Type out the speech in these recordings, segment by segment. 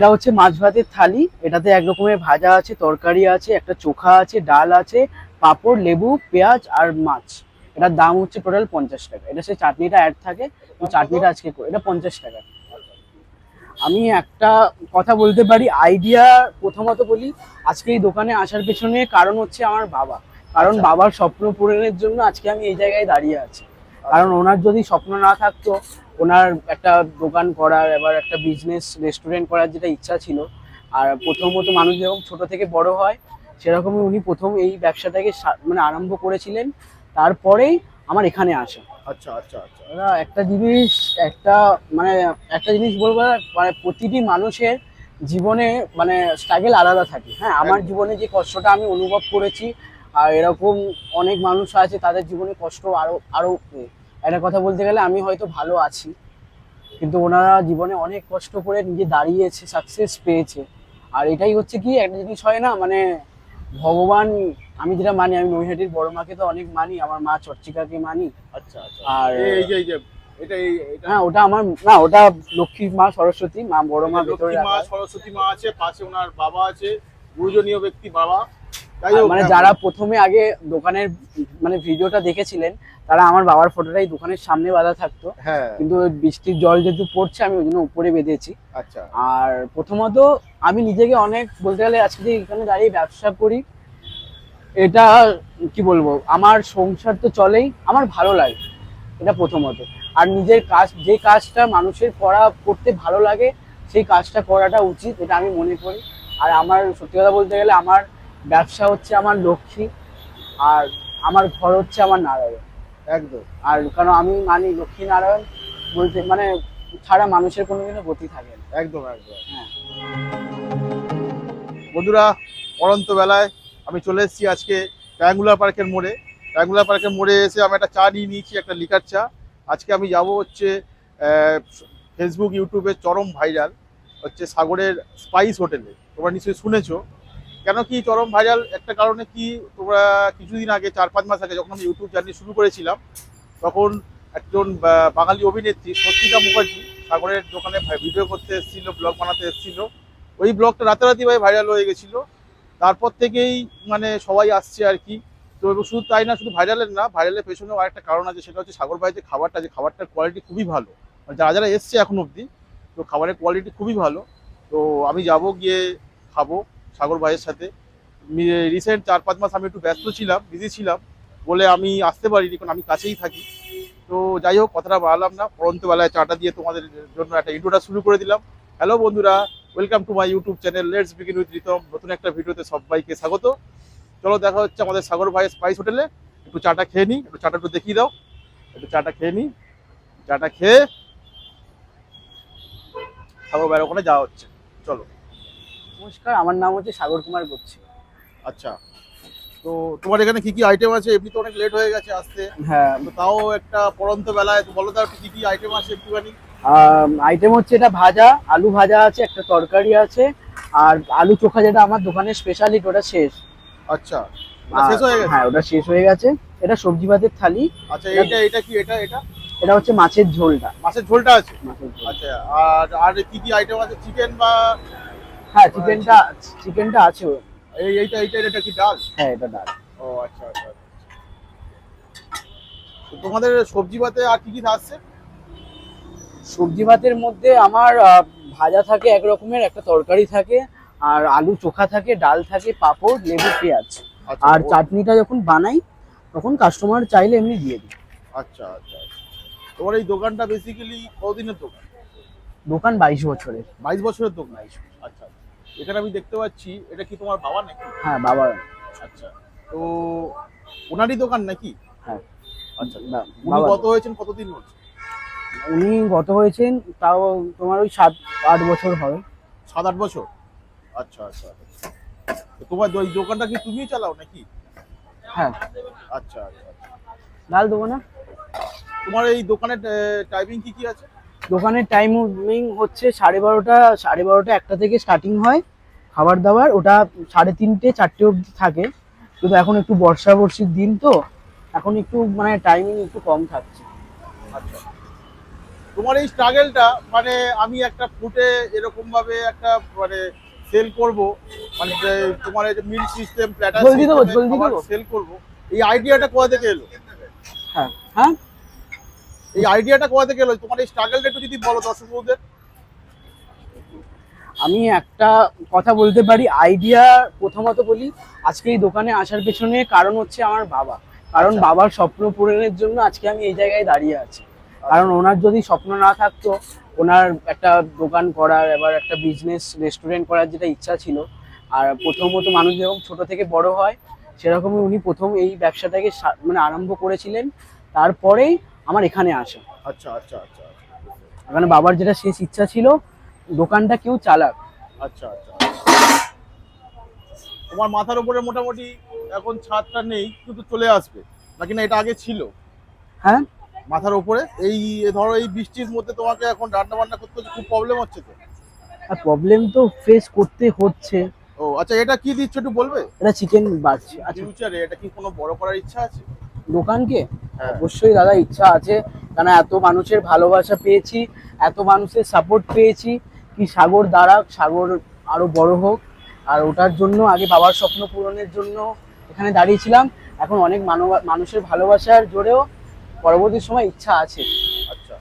এটা হচ্ছে মাছ ভাতের থালি। এটাতে এক রকমের ভাজা আছে তরকারি আছে একটা চোখা আছে ডাল আছে পাঁপড় লেবু পেঁয়াজ আর মাছ। এটার দাম হচ্ছে টোটাল পঞ্চাশ টাকা। এটা সে চাটনিটা অ্যাড থাকে। তো চাটনিটা আজকে করে এটা পঞ্চাশ টাকা। আমি একটা কথা বলতে পারি আইডিয়া প্রথমত বলি আজকে এই দোকানে আসার পেছনে কারণ হচ্ছে আমার বাবা। কারণ আচ্ছা। বাবার স্বপ্ন পূরণের জন্য আজকে আমি এই জায়গায় দাঁড়িয়ে আছি। কারণ ওনার যদি স্বপ্ন না থাকতো ওনার একটা দোকান করার এবার একটা বিজনেস রেস্টুরেন্ট করার যেটা ইচ্ছা ছিল আর প্রথমত মানুষ যেরকম ছোট থেকে বড় হয় সেরকমই উনি প্রথম এই ব্যবসাটাকে মানে আরম্ভ করেছিলেন। তারপরেই আমার এখানে আসা। আচ্ছা আচ্ছা আচ্ছা। দাদা একটা জিনিস একটা মানে একটা জিনিস বলব মানে প্রতিটি মানুষের জীবনে মানে স্ট্রাগেল আলাদা থাকে। হ্যাঁ আমার জীবনে যে কষ্টটা আমি অনুভব করেছি আর এরকম অনেক মানুষ আছে তাদের জীবনে কষ্ট আরও আরও একটা কথা বলতে গেলে আমি হয়তো ভালো আছি কিন্তু ওনারা জীবনে অনেক কষ্ট করে নিজে দাঁড়িয়েছে সাকসেস পেয়েছে। আর এটাই হচ্ছে কি একটা জিনিস হয় না মানে ভগবান আমি যেটা মানি আমি নৈহাটির বড় মাকে তো অনেক মানি আমার মা চর্চিকাকে মানি। আচ্ছা আচ্ছা। আর এই- এই যে এই যে এটা হ্যাঁ ওটা আমার না ওটা লক্ষ্মী মা সরস্বতী মা বড় মা ভেতরে মা সরস্বতী মা আছে পাশে ওনার বাবা আছে গুরুজনীয় ব্যক্তি বাবা। মানে যারা প্রথমে আগে দোকানের মানে ভিডিওটা দেখেছিলেন তারা আমার বাবার ফটোটাই দোকানের সামনে বাঁধা থাকতো। হ্যাঁ। কিন্তু বৃষ্টির জল যেহেতু পড়ছে আমি ওই জন্য উপরে বেঁধেছি। আচ্ছা। আর প্রথমত আমি নিজেকে অনেক বলতে গেলে আজকে যে এখানে দাঁড়িয়ে ব্যবসা করি এটা কি বলব আমার সংসার তো চলেই আমার ভালো লাগে এটা প্রথমত। আর নিজের কাজ যে কাজটা মানুষের করা করতে ভালো লাগে সেই কাজটা করাটা উচিত এটা আমি মনে করি। আর আমার সত্যি কথা বলতে গেলে আমার ব্যবসা হচ্ছে আমার লক্ষ্মী আর আমার ঘর হচ্ছে আমার নারায়ণ। একদম। আর কারণ আমি মানি লক্ষ্মী নারায়ণ বলতে মানে ছাড়া মানুষের কোনোদিনও গতি থাকে না। একদম একদম। হ্যাঁ। বন্ধুরা পড়ন্ত বেলায় আমি চলে এসেছি আজকে ট্রায়াঙ্গুলার পার্কের মোড়ে। ট্রায়াঙ্গুলার পার্কের মোড়ে এসে আমি একটা চা নিয়ে নিয়েছি একটা লিকার চা। আজকে আমি যাব হচ্ছে ফেসবুক ইউটিউবে চরম ভাইরাল হচ্ছে সাগরের স্পাইস হোটেলে। তোমরা নিশ্চয়ই শুনেছো। কেন কি চরম ভাইরাল একটা কারণে কি তোমরা কিছুদিন আগে চার পাঁচ মাস আগে যখন আমি ইউটিউব জার্নি শুরু করেছিলাম, তখন একজন বাঙালি অভিনেত্রী সত্যিকা মুখার্জি সাগরের দোকানে ভিডিও করতে এসেছিল ব্লগ বানাতে এসেছিল। ওই ব্লগটা রাতারাতি ভাই ভাইরাল হয়ে গেছিল। তারপর থেকেই মানে সবাই আসছে আর কি। তো শুধু তাই না, শুধু ভাইরালের না ভাইরালের পেছনেও আরেকটা কারণ আছে, সেটা হচ্ছে সাগর ভাই যে খাবারটা, যে খাবারটার কোয়ালিটি খুবই ভালো। যারা যারা এসছে এখন অবধি, তো খাবারের কোয়ালিটি খুবই ভালো। তো আমি যাব গিয়ে খাব। সাগর ভাইয়ের সাথে। রিসেন্ট চার, পাঁচ মাস আমি একটু ব্যস্ত ছিলাম বিজি ছিলাম বলে আমি আসতে পারিনি, কারণ আমি কাছেই থাকি। তো যাই হোক, কথাটা বাড়ালাম না, পরন্ত বেলায় চাটা দিয়ে তোমাদের জন্য একটা ইন্ট্রোটা শুরু করে দিলাম। হ্যালো বন্ধুরা welcome to my YouTube channel let's begin with Ritam নতুন একটা ভিডিওতে সবাইকে স্বাগত। চলো দেখা হচ্ছে আমাদের সাগর ভাই স্পাইস হোটেলে একটু চাটা খেয়ে নিই একটু চাটা একটু দেখিয়ে দাও। একটু চাটা খেয়ে নিই চাটা খেয়ে সাগর ভাইয়ের ওখানে যাওয়া হচ্ছে। চলো। নমস্কার আমার নাম হচ্ছে সাগর কুমার করছি আচ্ছা। তো তোমার এখানে কি কি আইটেম আছে? এমনি তো অনেক লেট হয়ে গেছে আসতে। হ্যাঁ। তাও একটা পরন্ত বেলায় তো বলো তো কি কি আইটেম আছে একটুখানি? আইটেম হচ্ছে এটা ভাজা আলু ভাজা আছে একটা তরকারি আছে আর আলু চোখা যেটা আমার দোকানের স্পেশালিটি ওটা শেষ। আচ্ছা। শেষ হয়ে গেছে? হ্যাঁ ওটা শেষ হয়ে গেছে। এটা সবজি ভাতের থালি। আচ্ছা এটা এটা কি এটা এটা? এটা হচ্ছে মাছের ঝোলটা। মাছের ঝোলটা আছে? আচ্ছা আর আর কি কি আইটেম আছে? চিকেন বা হ্যাঁ চিকেনটা চিকেনটা আছে। এই এইটা এইটা এটা কি ডাল? হ্যাঁ এটা ডাল। ও আচ্ছা আচ্ছা আচ্ছা। তোমাদের সবজি ভাতে আর কি কি আসছে সবজি ভাতের মধ্যে আমার ভাজা থাকে এক রকমের একটা তরকারি থাকে আর আলু চোখা থাকে ডাল থাকে পাঁপড় লেবু পেঁয়াজ। আচ্ছা আর চাটনিটা যখন বানাই তখন কাস্টমার চাইলে এমনি দিয়ে দিই। আচ্ছা আচ্ছা আচ্ছা। তোমার এই দোকানটা বেসিক্যালি কতদিনের দোকান? দোকান বাইশ বছরের। বাইশ বছরের দোকান? আচ্ছা এখানে আমি দেখতে পাচ্ছি এটা কি তোমার বাবা নাকি? হ্যাঁ বাবা আচ্ছা তো ওনারই দোকান নাকি? হ্যাঁ। আচ্ছা বা- উনি কত হয়েছেন কতদিন হচ্ছে? উনি গত হয়েছেন তাও তোমার ওই সাত আট বছর হবে সাত আট বছর? আচ্ছা আচ্ছা। তো তোমার ওই দোকানটা কি তুমিই চালাও নাকি? হ্যাঁ। আচ্ছা আচ্ছা। ডাল দেবো তোমার এই দোকানের টাইমিং কি কি আছে? দোকানের টাইমিং হচ্ছে সাড়ে বারোটা সাড়ে বারোটা একটা থেকে স্টার্টিং হয় খাবার দাবার। ওটা সাড়ে তিনটে চারটে অবধি থাকে। কিন্তু এখন একটু বর্ষা বর্ষির দিন তো এখন একটু মানে টাইমিং একটু কম থাকছে। আচ্ছা। তোমার এই স্ট্রাগলটা মানে আমি একটা ফুটে এরকম ভাবে একটা মানে সেল করব মানে তোমার এই যে মিল সিস্টেম প্ল্যাটার। সেল করব এই আইডিয়াটা কোথা থেকে এলো? হ্যাঁ হ্যাঁ? এই আইডিয়াটা কোথা থেকে এলো? তোমার এই স্ট্রাগলটা একটু যদি বলো দর্শক বন্ধুদের। আমি একটা কথা বলতে পারি আইডিয়া প্রথমত বলি আজকে এই দোকানে আসার পেছনে কারণ হচ্ছে আমার বাবা। কারণ আচ্ছা। বাবার স্বপ্ন পূরণের জন্য আজকে আমি এই জায়গায় দাঁড়িয়ে আছি। কারণ ওনার যদি স্বপ্ন না থাকতো ওনার একটা দোকান করার এবার একটা বিজনেস রেস্টুরেন্ট করার যেটা ইচ্ছা ছিল আর প্রথমত মানুষ যেরকম ছোট থেকে বড় হয় সেরকমই উনি প্রথম এই ব্যবসাটাকে মানে আরম্ভ করেছিলেন। তারপরেই আমার এখানে আসা। আচ্ছা আচ্ছা আচ্ছা এখানে বাবার যেটা শেষ ইচ্ছা ছিল দোকানটা কেউ চালাক। আচ্ছা আচ্ছা তোমার মাথার উপরে মোটামুটি এখন ছাদটা নেই কিন্তু চলে আসবে। নাকি না এটা আগে ছিল? হ্যাঁ? মাথার উপরে? এই ধরো এই বৃষ্টির মধ্যে তোমাকে এখন রান্না বান্না করতে খুব প্রবলেম হচ্ছে তো? আর প্রবলেম তো ফেস করতে হচ্ছে। ও আচ্ছা এটা কি দিচ্ছ একটু বলবে? এটা চিকেন বাড়ছে। আচ্ছা। ফিউচারে এটা কি কোনো বড় করার ইচ্ছা আছে? দোকানকে? হ্যাঁ। অবশ্যই দাদা ইচ্ছা আছে। কারণ এত মানুষের ভালোবাসা পেয়েছি এত মানুষের সাপোর্ট পেয়েছি কি সাগর দ্বারা সাগর আরও বড় হোক। আর ওটার জন্য আগে বাবার স্বপ্ন পূরণের জন্য এখানে দাঁড়িয়েছিলাম। এখন অনেক মানুষের ভালোবাসার জোরেও পরবর্তী সময় ইচ্ছা আছে। আচ্ছা।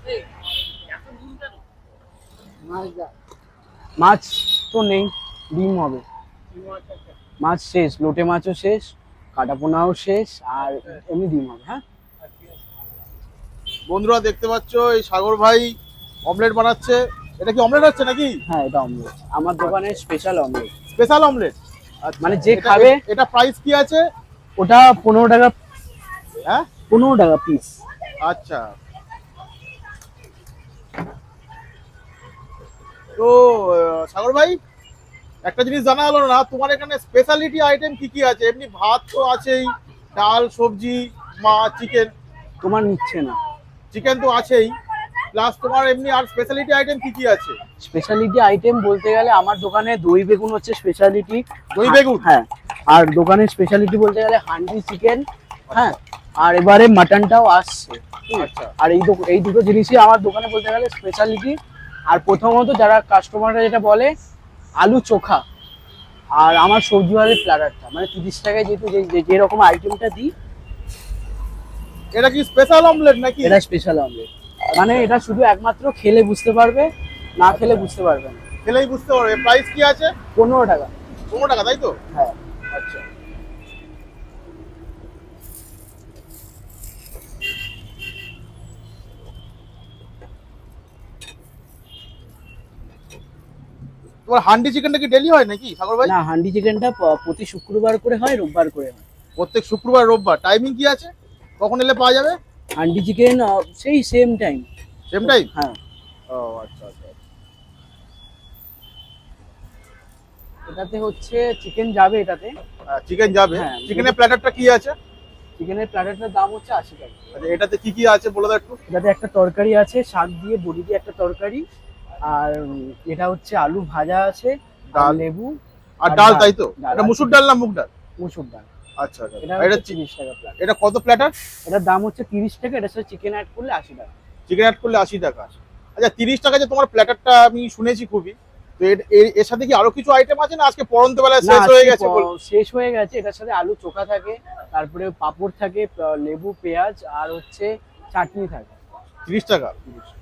মাছ তো নেই ডিম হবে। মাছ শেষ লোটে মাছও শেষ। কাটাপোনাও শেষ আর এমনি ডিম হবে হ্যাঁ? বন্ধুরা দেখতে পাচ্ছ এই সাগর ভাই অমলেট বানাচ্ছে। এটা কি অমলেট হচ্ছে নাকি? হ্যাঁ এটা অমলেট আমার দোকানের স্পেশাল অমলেট স্পেশাল অমলেট মানে যে খাবে এটা প্রাইস কি আছে? ওটা পনেরো টাকা হ্যাঁ? পনেরো টাকা পিস আচ্ছা। তো সাগর ভাই একটা জিনিস জানা হলো না তোমার এখানে স্পেশালিটি আইটেম কি কি আছে? এমনি ভাত তো আছেই ডাল সবজি মাছ চিকেন তোমার নিচ্ছে না। চিকেন তো আছেই প্লাস তোমার এমনি আর স্পেশালিটি আইটেম কি কি আছে? স্পেশালিটি আইটেম বলতে গেলে আমার দোকানে দই বেগুন হচ্ছে স্পেশালিটি দই বেগুন? হ্যাঁ আর দোকানের স্পেশালিটি বলতে গেলে হান্ডি চিকেন হ্যাঁ আর এবারে মাটনটাও আসছে। আচ্ছা। আর এই এই দুটো জিনিসই আমার দোকানে বলতে গেলে স্পেশালিটি আর প্রথমত যারা কাস্টমাররা যেটা বলে আলু চোখা আর আমার সবজি ভাতের প্ল্যাটারটা মানে তিরিশ টাকায় যেহেতু যে- যে- যেরকম আইটেমটা দিই এটা কি স্পেশাল অমলেট নাকি? এটা স্পেশাল অমলেট মানে এটা শুধু একমাত্র খেলে বুঝতে পারবে না খেলে বুঝতে পারবে না। খেলেই বুঝতে পারবে। প্রাইস কি আছে? পনেরো টাকা। পনেরো টাকা তাই তো? হ্যাঁ। তোমার হান্ডি চিকেনটা কি ডেলি হয় নাকি সাগর ভাই? না হান্ডি চিকেনটা প্রতি শুক্রবার করে হয় রোববার করে হয়। প্রত্যেক শুক্রবার রোববার। টাইমিং কি আছে? কখন এলে পাওয়া যাবে? হান্ডি চিকেন সেই সেম টাইম সেম টাইম হ্যাঁ। ও আচ্ছা আচ্ছা এটাতে হচ্ছে চিকেন যাবে এটাতে। চিকেন যাবে। চিকেনের প্ল্যাটারটা কি আছে? চিকেনের প্ল্যাটারটার দাম হচ্ছে আশি টাকা। আচ্ছা এটাতে কি কি আছে বলে দাও একটু? এটাতে একটা তরকারি আছে শাক দিয়ে বড়ি দিয়ে একটা তরকারি আর এটা হচ্ছে আলু ভাজা আছে ডাল। লেবু আর ডাল। তাই তো? এটা। মুসুর ডাল না মুগ ডাল? মুসুর ডাল। আচ্ছা আচ্ছা। এটা এটা তিরিশ টাকা প্ল্যাটার এটা কত প্ল্যাটার এটার দাম হচ্ছে তিরিশ টাকা এটার সাথে চিকেন অ্যাড করলে আশি টাকা। চিকেন অ্যাড করলে আশি টাকা। আচ্ছা তিরিশ টাকা যে তোমার প্ল্যাটারটা আমি শুনেছি খুবই তো এর সাথে কি আরও কিছু আইটেম আছে না আজকে পরন্ত বেলায় শেষ হয়ে গেছে বল- শেষ হয়ে গেছে এটার সাথে আলু চোখা থাকে তারপরে পাঁপড় থাকে লেবু পেঁয়াজ আর হচ্ছে চাটনি থাকে। তিরিশ টাকা।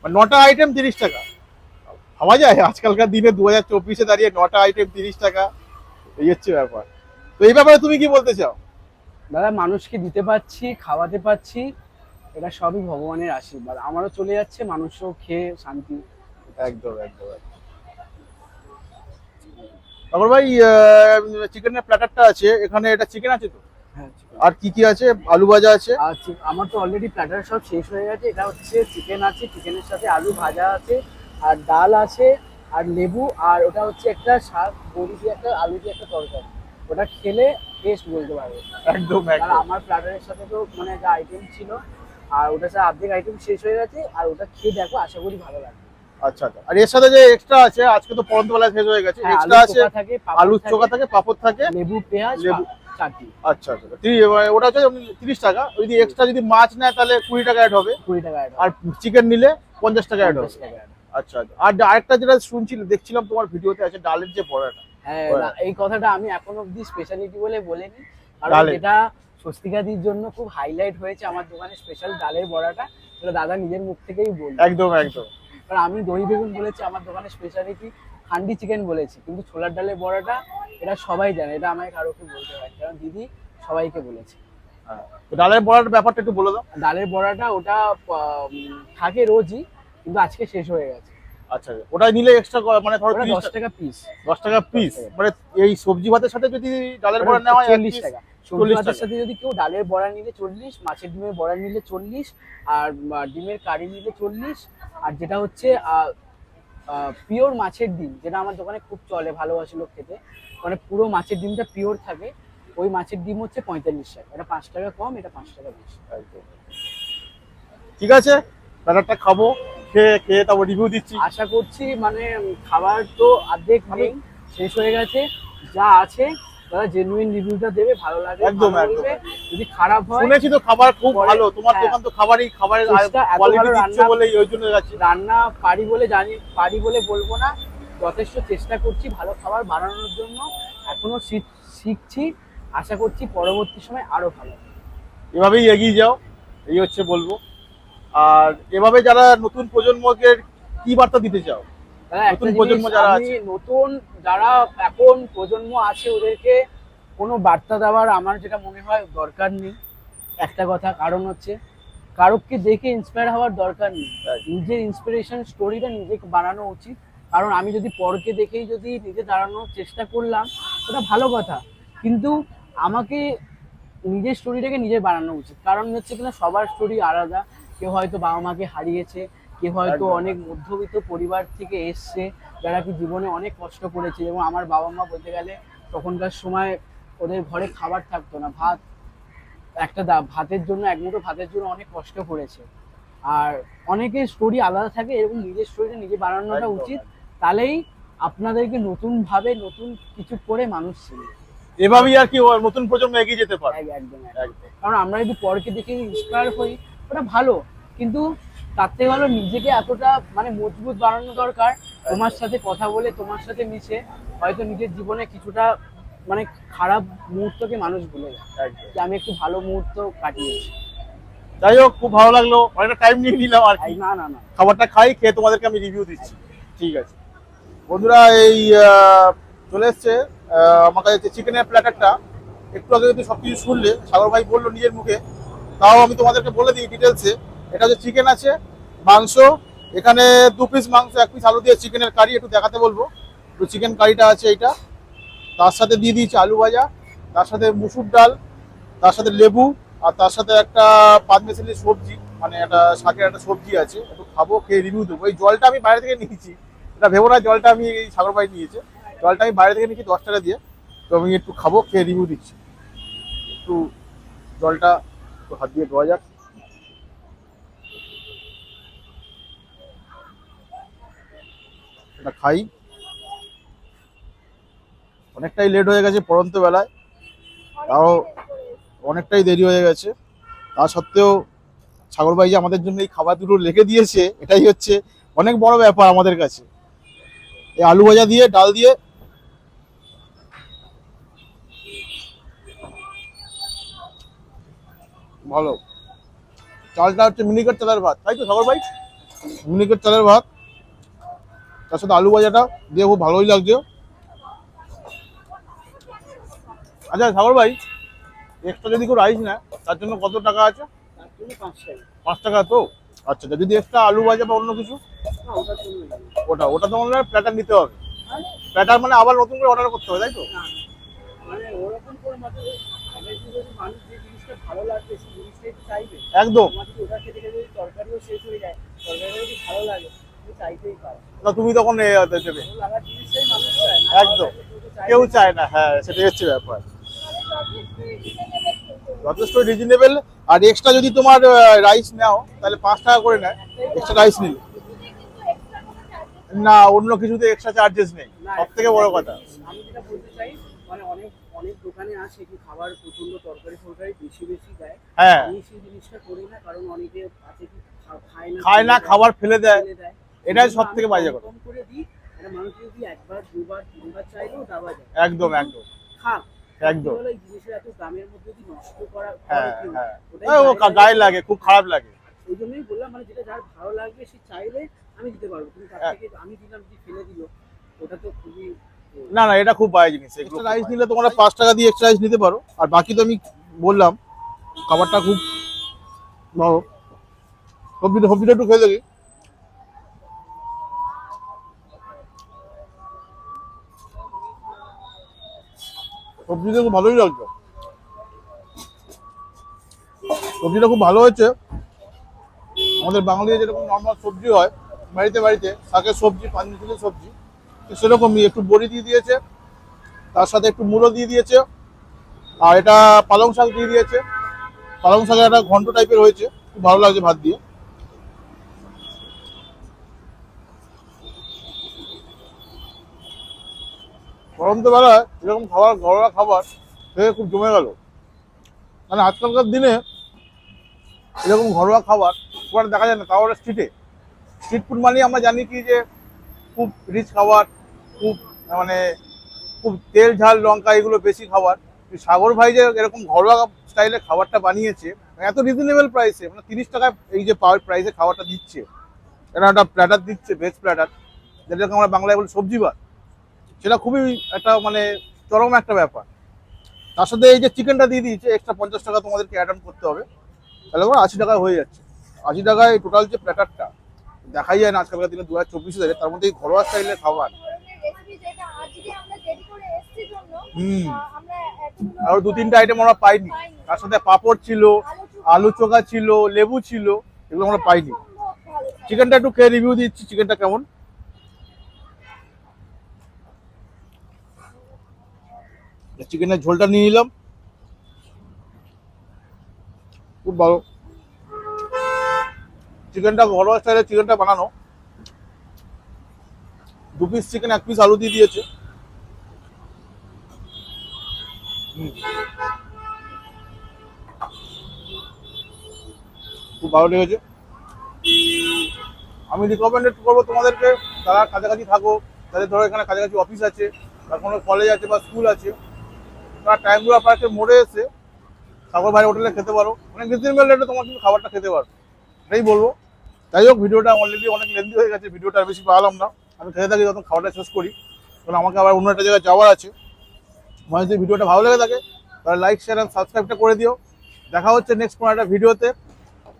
মানে নটা আইটেম তিরিশ টাকা। ভাবা যায়? আজকালকার দিনে দু হাজার চব্বিশে দাঁড়িয়ে নটা আইটেম তিরিশ টাকা। এই হচ্ছে ব্যাপার। তো এই ব্যাপারে তুমি কি বলতে চাও? দাদা মানুষকে দিতে পারছি খাওয়াতে পারছি এটা সবই ভগবানের আশীর্বাদ। আমারও চলে যাচ্ছে মানুষও খেয়ে শান্তি একদম একদম তারপর ভাই চিকেনের প্ল্যাটারটা আছে। এখানে এটা চিকেন আছে তো? হ্যাঁ আর কি কি আছে? আলু ভাজা আছে? আমার তো অলরেডি প্ল্যাটার সব শেষ হয়ে গেছে। এটা হচ্ছে চিকেন আছে। চিকেনের সাথে আলু ভাজা আছে। আর ডাল আছে আর লেবু আর ওটা হচ্ছে একটা শাক বড়ি দিয়ে একটা আলু দিয়ে একটা তরকারি। ওটা খেলে টেস্ট বলতে পারবে। একদম একদম। আমার প্ল্যাটারের সাথে তো মানে একটা আইটেম ছিল আর ওটা সাথে অর্ধেক আইটেম শেষ হয়ে গেছে আর ওটা খেয়ে দেখো আশা করি ভালো লাগবে। আচ্ছা আচ্ছা। আর এর সাথে যে এক্সট্রা আছে আজকে তো পরন্ত বেলায় শেষ হয়ে গেছে। হ্যাঁ, এক্সট্রা আছে থাকে পাঁপড় আলুর চোখা থাকে পাপড় থাকে। লেবু পেঁয়াজ লেবু। চারটি আচ্ছা আচ্ছা মানে ওটা হচ্ছে তিরিশ টাকা। যদি এক্সট্রা যদি মাছ নেয় তাহলে কুড়ি টাকা অ্যাড হবে। কুড়ি টাকা add আর চিকেন নিলে পঞ্চাশ টাকা অ্যাড হবে। আচ্ছা আর আরেকটা যেটা শুনছিল দেখছিলাম তোমার ভিডিওতে আছে ডালের যে বড়াটা। হ্যাঁ এই কথাটা আমি এখন অব্দি স্পেশালিটি বলে বলিনি কারণ এটা স্বস্তিকাদির জন্য খুব হাইলাইট হয়েছে আমার দোকানে স্পেশাল ডালের বড়াটা সেটা দাদা নিজের মুখ থেকেই বলল। একদম একদম। কারণ আমি দই বেগুন বলেছি আমার দোকানের স্পেশালিটি হান্ডি চিকেন বলেছি কিন্তু ছোলার ডালের বড়াটা এটা সবাই জানে এটা আমাকে কারোকে বলতে হয় কারণ দিদি সবাইকে বলেছে। হ্যাঁ। ডালের বড়ার ব্যাপারটা একটু বলে দাও। ডালের বড়াটা ওটা থাকে রোজই কিন্তু আজকে শেষ হয়ে গেছে। আচ্ছা ওটা নিলে এক্সট্রা মানে ধরো দশ টাকা পিস দশ টাকা পিস মানে এই সবজি ভাতের সাথে যদি ডালের বড়া নেওয়া হয় চল্লিশ টাকা। সবজি ভাতের সাথে যদি কেউ ডালের বড়া নিলে চল্লিশ মাছের ডিমের বড়া নিলে চল্লিশ আর ডিমের কারি নিলে চল্লিশ আর যেটা হচ্ছে পিওর মাছের ডিম যেটা আমার দোকানে খুব চলে ভালোবাসে লোক খেতে মানে পুরো মাছের ডিমটা পিওর থাকে ওই মাছের ডিম হচ্ছে পঁয়তাল্লিশ টাকা। এটা পাঁচ টাকা কম এটা পাঁচ টাকা বেশি। ঠিক আছে ব্যাটারটা খাব। খেয়ে খেয়ে তারপর রিভিউ দিচ্ছি। আশা করছি মানে খাবার তো অর্ধেক নেই শেষ হয়ে গেছে যা আছে তারা জেনুইন রিভিউটা দেবে ভালো লাগে একদম। যদি খারাপ হয় শুনেছি তো খাবার খুব ভালো তোমার হ্যাঁ। দোকান তো খাবারই খাবারের কোয়ালিটি দিচ্ছে রান্না- বলে ওই জন্য যাচ্ছি। রান্না পারি বলে জানি পারি বলে বলব না যথেষ্ট চেষ্টা করছি ভালো খাবার বানানোর জন্য এখনও শিখ- শিখছি আশা করছি পরবর্তী সময় আরও ভালো এভাবেই এগিয়ে যাও এই হচ্ছে বলব। আর এভাবে যারা নতুন প্রজন্মকে কি বার্তা দিতে চাও? নতুন প্রজন্ম যারা আমি নতুন যারা এখন প্রজন্ম আছে ওদেরকে কোনো বার্তা দেওয়ার আমার যেটা মনে হয় দরকার নেই। একটা কথা কারণ হচ্ছে কারোকে দেখে ইন্সপায়ার হওয়ার দরকার নেই। নিজের ইন্সপিরেশন স্টোরিটা নিজে বানানো উচিত। কারণ আমি যদি পরকে দেখেই যদি নিজে দাঁড়ানোর চেষ্টা করলাম ওটা ভালো কথা। কিন্তু আমাকে নিজের স্টোরিটাকে নিজে বানানো উচিত। কারণ হচ্ছে কিনা সবার স্টোরি আলাদা। কেউ হয়তো বাবা মাকে হারিয়েছে কেউ হয়তো অনেক মধ্যবিত্ত পরিবার থেকে এসছে যারা কি জীবনে অনেক কষ্ট করেছে। এবং আমার বাবা মা বলতে গেলে তখনকার সময় ওদের ঘরে খাবার থাকতো না ভাত একটা ভাতের জন্য এক মুঠো ভাতের জন্য অনেক কষ্ট করেছে। আর অনেকের স্টোরি আলাদা থাকে এরকম নিজের স্টোরিটা নিজে বানানোটা উচিত তাহলেই আপনাদেরকে নতুন ভাবে নতুন কিছু করে মানুষ চিনবে এভাবেই আর কি নতুন প্রজন্ম এগিয়ে যেতে পারে। এক- একদম একদম। একদম। কারণ আমরা যদি পরকে দেখে ইন্সপায়ার হই ওটা ভালো কিন্তু তার থেকে ভালো নিজেকে এতটা মানে মজবুত বানানো দরকার। তোমার সাথে কথা বলে তোমার সাথে মিশে হয়তো নিজের জীবনে কিছুটা মানে খারাপ মুহূর্তকে মানুষ ভুলে যায়। যে আমি একটু ভালো মুহূর্ত কাটিয়েছি। যাই হোক খুব ভালো লাগল। অনেকটা টাইম নিয়ে নিলাম আর কি। না না না। খাবারটা খাই খেয়ে তোমাদেরকে আমি রিভিউ দিচ্ছি। ঠিক আছে। বন্ধুরা এই চলে এসছে আমার কাছে চিকেনের প্ল্যাটারটা একটু আগে যদি সব কিছু শুনলে সাগর ভাই বলল নিজের মুখে তাও আমি তোমাদেরকে বলে দিই ডিটেলসে এটা হচ্ছে চিকেন আছে, মাংস, এখানে দু পিস মাংস, এক পিস আলু দিয়ে চিকেনের কারি একটু দেখাতে বলব। একটু চিকেন কারিটা আছে এইটা। তার সাথে দিয়ে দিয়েছি আলু ভাজা, তার সাথে মুসুর ডাল, তার সাথে লেবু, আর তার সাথে একটা পাঁচমেশালি সবজি মানে একটা শাকের একটা সবজি আছে। একটু খাব, খেয়ে রিভিউ দেবো। এই জলটা আমি বাইরে থেকে নিয়েছি। এটা ভেবো না, জলটা আমি এই সাগর ভাই নিয়েছে। জলটা আমি বাইরে থেকে নিয়েছি দশ টাকা দিয়ে। তো আমি একটু খাব, খেয়ে রিভিউ দিচ্ছি। একটু জলটা একটু হাত দিয়ে ধোয়া যাক। এটা খাই। অনেকটাই লেট হয়ে গেছে পড়ন্ত বেলায়। তাও অনেকটাই দেরি হয়ে গেছে। তা সত্ত্বেও সাগর ভাই যে আমাদের জন্য এই খাবার দুটো রেখে দিয়েছে, এটাই হচ্ছে অনেক বড় ব্যাপার আমাদের কাছে। এই আলু ভাজা দিয়ে, ডাল দিয়ে ভালো। চালটা হচ্ছে মিনিকেট চালের ভাত। তাই তো সাগর ভাই? মিনিকেট চালের ভাত। তার সাথে আলু ভাজাটা দিয়ে খুব ভালোই লাগছে। আচ্ছা সাগর ভাই এক্সট্রা যদি কেউ রাইস নেয়, তার জন্য কত টাকা আছে? পাঁচ টাকা তো? আচ্ছা যদি এক্সট্রা আলু ভাজা বা অন্য কিছু? ওটা ওটা তো মনে হয় প্ল্যাটার নিতে হবে। প্ল্যাটার মানে আবার নতুন করে অর্ডার করতে হবে, তাই তো? না, একদম। লাগে তুমি তখন দেবে। না একদম। কেউ চায় না হ্যাঁ সেটাই হচ্ছে ব্যাপার। যথেষ্ট রিজনেবল আর এক্সট্রা যদি তোমার রাইস নাও তাহলে পাঁচ টাকা করে নেয়। এক্সট্রা রাইস নিলে। না অন্য কিছুতে এক্সট্রা চার্জেস নেই। সব থেকে বড় কথা। আমি যেটা বলতে চাই মানে অনেক অনেক দোকানে আসে কি খাবার প্রচণ্ড তরকারি ফরকারি বেশি বেশি দেয়। হ্যাঁ। আমি সেই জিনিসটা করি না কারণ অনেকে আছে কি খায় না খায় না খাবার ফেলে দেয়। এটাই সব থেকে বাজে কথা। কম করে দিই এটা মানুষ যদি একবার দুবার তিনবার চাইলেও দেওয়া যায়। একদম একদম। খাক একদম। জিনিসের এত দামের মধ্যে যদি নষ্ট করা হ্যাঁ হ্যাঁ। ও গায়ে লাগে। খুব খারাপ লাগে। ওই জন্যই বললাম মানে যেটা যার ভালো লাগবে সে চাইলে আমি দিতে পারব। কিন্তু তার হ্যাঁ। থেকে আমি দিলাম যদি ফেলে দিল ওটা তো খুবই না না এটা খুব বাজে জিনিস এক্সট্রা রাইস নিলে তোমরা পাঁচ টাকা দিয়ে এক্সট্রা রাইস নিতে পারো। আর বাকি তো আমি বললাম খাবারটা খুব ভালো। সবজিটা সবজিটা একটু খেয়ে দেখি। সবজিটা খুব ভালোই লাগছে। সবজিটা খুব ভালো হয়েছে। আমাদের বাঙালির যেরকম নর্মাল সবজি হয় বাড়িতে বাড়িতে শাকের সবজি পাঞ্জাবি সবজি। সেরকমই একটু বড়ি দিয়ে দিয়েছে, তার সাথে একটু মূলো দিয়ে দিয়েছে, আর এটা পালং শাক দিয়ে দিয়েছে। পালং শাকের একটা ঘন্ট টাইপের হয়েছে, খুব ভালো লাগছে ভাত দিয়ে। গরম তো বেলায়, এরকম খাবার, ঘরোয়া খাবার খেয়ে খুব জমে গেল। মানে আজকালকার দিনে এরকম ঘরোয়া খাবার খুব দেখা যায় না, তাও স্ট্রিটে স্ট্রিট ফুড মানে আমরা জানি কি যে, খুব রিচ খাবার খুব মানে খুব তেল, ঝাল, লঙ্কা এগুলো বেশি খাবার। সাগর ভাই যে এরকম ঘরোয়া স্টাইলে খাবারটা বানিয়েছে এত রিজনেবল প্রাইসে মানে তিরিশ টাকায় এই যে পাওয়ার প্রাইসে খাবারটা দিচ্ছে। এরা একটা প্ল্যাটার দিচ্ছে ভেজ প্ল্যাটার যেটাকে আমরা বাংলায় বলি সবজি ভাত। সেটা খুবই একটা মানে চরম একটা ব্যাপার। তার সাথে এই যে চিকেনটা দিয়ে দিয়েছে এক্সট্রা পঞ্চাশ টাকা তোমাদেরকে অন করতে হবে। তাহলে করে আশি টাকায় হয়ে যাচ্ছে। আশি টাকায় টোটাল যে প্ল্যাটারটা দেখাই যায় না, আজকালকার দিনে দু হাজার চব্বিশে তার মধ্যে এই ঘরোয়া স্টাইলের খাবার। যেটা আজকে আমরা দেরি করে এসেছি জন্য হুম। আহ, আমরা আরও দু তিনটা আইটেম আমরা পাইনি। পাইনি। তার সাথে পাঁপড় ছিল আলু চোখা ছিল লেবু ছিল এগুলো আমরা পাইনি। সম্ভব চিকেনটা একটু খেয়ে রিভিউ দিচ্ছি চিকেনটা কেমন? চিকেনের ঝোলটা নিয়ে নিলাম। খুব ভালো। চিকেনটা ঘরোয়া স্টাইলে চিকেনটা বানানো। দু পিস চিকেন এক পিস আলু দিয়ে দিয়েছে। খুব ভালো লেগেছে। আমি রিকমেন্ডেড করব তোমাদেরকে, তারা কাছাকাছি থাকো। যাদের ধরো এখানে কাছাকাছি অফিস আছে, বা কোনো কলেজ আছে, বা স্কুল আছে। তারা টাইমগুলো পার্কের মোড়ে এসে সাগর ভাই হোটেলে খেতে পারো। অনেক রিজনেবল রেটে তোমার কিন্তু খাবারটা খেতে পারো। এটাই বলব। যাই হোক, ভিডিওটা অলরেডি অনেক লেন্দি হয়ে গেছে, ভিডিওটা বেশি পালাম না। আমি খেতে থাকি যখন খাবারটা শেষ করি। কারণ আমাকে আবার অন্য একটা জায়গায় যাওয়ার আছে। আমার যদি ভিডিওটা ভালো লেগে থাকে, তাহলে লাইক শেয়ার অ্যান্ড সাবস্ক্রাইবটা করে দিও। দেখা হচ্ছে নেক্সট কোনো একটা ভিডিওতে।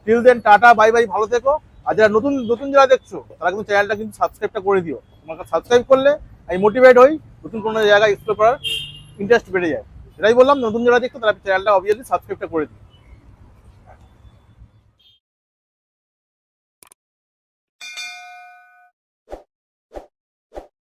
Till then tata bye bye ভালো থেকো। আর যারা নতুন নতুন যারা দেখছ, তারা কিন্তু চ্যানেলটা কিন্তু সাবস্ক্রাইবটা করে দিও। তোমাকে সাবস্ক্রাইব করলে আমি মোটিভেট হই, নতুন কোনো জায়গায় এক্সপ্লোর করার ইন্টারেস্ট বেড়ে যায়। এটাই বললাম, নতুন যারা দেখছ, তারা চ্যানেলটা অবভিয়াসলি সাবস্ক্রাইবটা করে দিও।